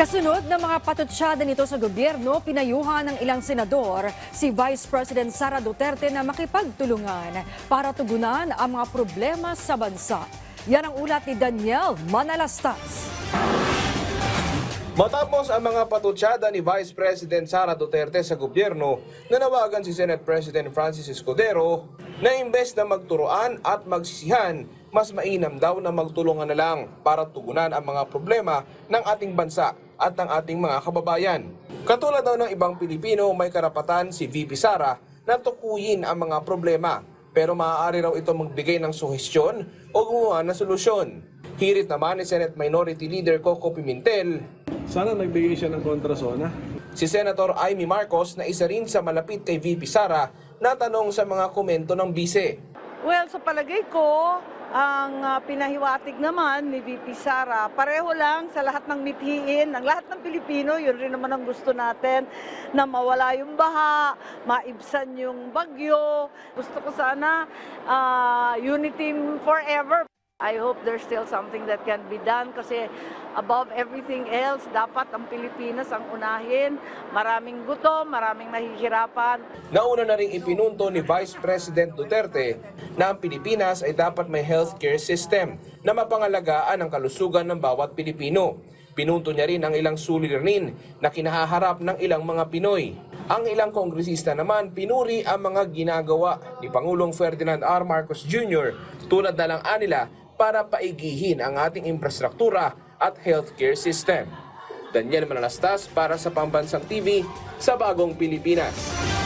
Kasunod ng mga patutsyada nito sa gobyerno, pinayuhan ng ilang senador si Vice President Sara Duterte na makipagtulungan para tugunan ang mga problema sa bansa. Yan ang ulat ni Daniel Manalastas. Matapos ang mga patutsyada ni Vice President Sara Duterte sa gobyerno, nanawagan si Senate President Francis Escudero na imbes na magturoan at magsisihan, mas mainam daw na magtulungan na lang para tugunan ang mga problema ng ating bansa at ng ating mga kababayan. Katulad daw ng ibang Pilipino, may karapatan si VP Sara na tukuyin ang mga problema pero maaari raw ito magbigay ng suhestyon o gumawa ng solusyon. Hirit naman ni Senate Minority Leader Coco Pimentel Sana nagbigay siya ng kontrasona. Si Senator Amy Marcos na isa rin sa malapit kay VP Sara na tanong sa mga komento ng bise. Well, sa palagay ko, ang ah, pinahiwatig naman ni VP Sara, pareho lang sa lahat ng mithiin, ng lahat ng Pilipino, yun rin naman ang gusto natin, na mawala yung baha, maibsan yung bagyo. Gusto ko sana ah, unity forever. I hope there's still something that can be done kasi above everything else, dapat ang Pilipinas ang unahin. Maraming gutom, maraming nahihirapan. Nauna na rin ipinunto ni Vice President Duterte na ang Pilipinas ay dapat may healthcare system na mapangalagaan ang kalusugan ng bawat Pilipino. Pinunto niya rin ang ilang suliranin na kinahaharap ng ilang mga Pinoy. Ang ilang kongresista naman pinuri ang mga ginagawa ni Pangulong Ferdinand R. Marcos Jr. tulad na lang anila para paigihin ang ating infrastruktura at healthcare system. Daniel Manalastas para sa Pambansang TV sa Bagong Pilipinas.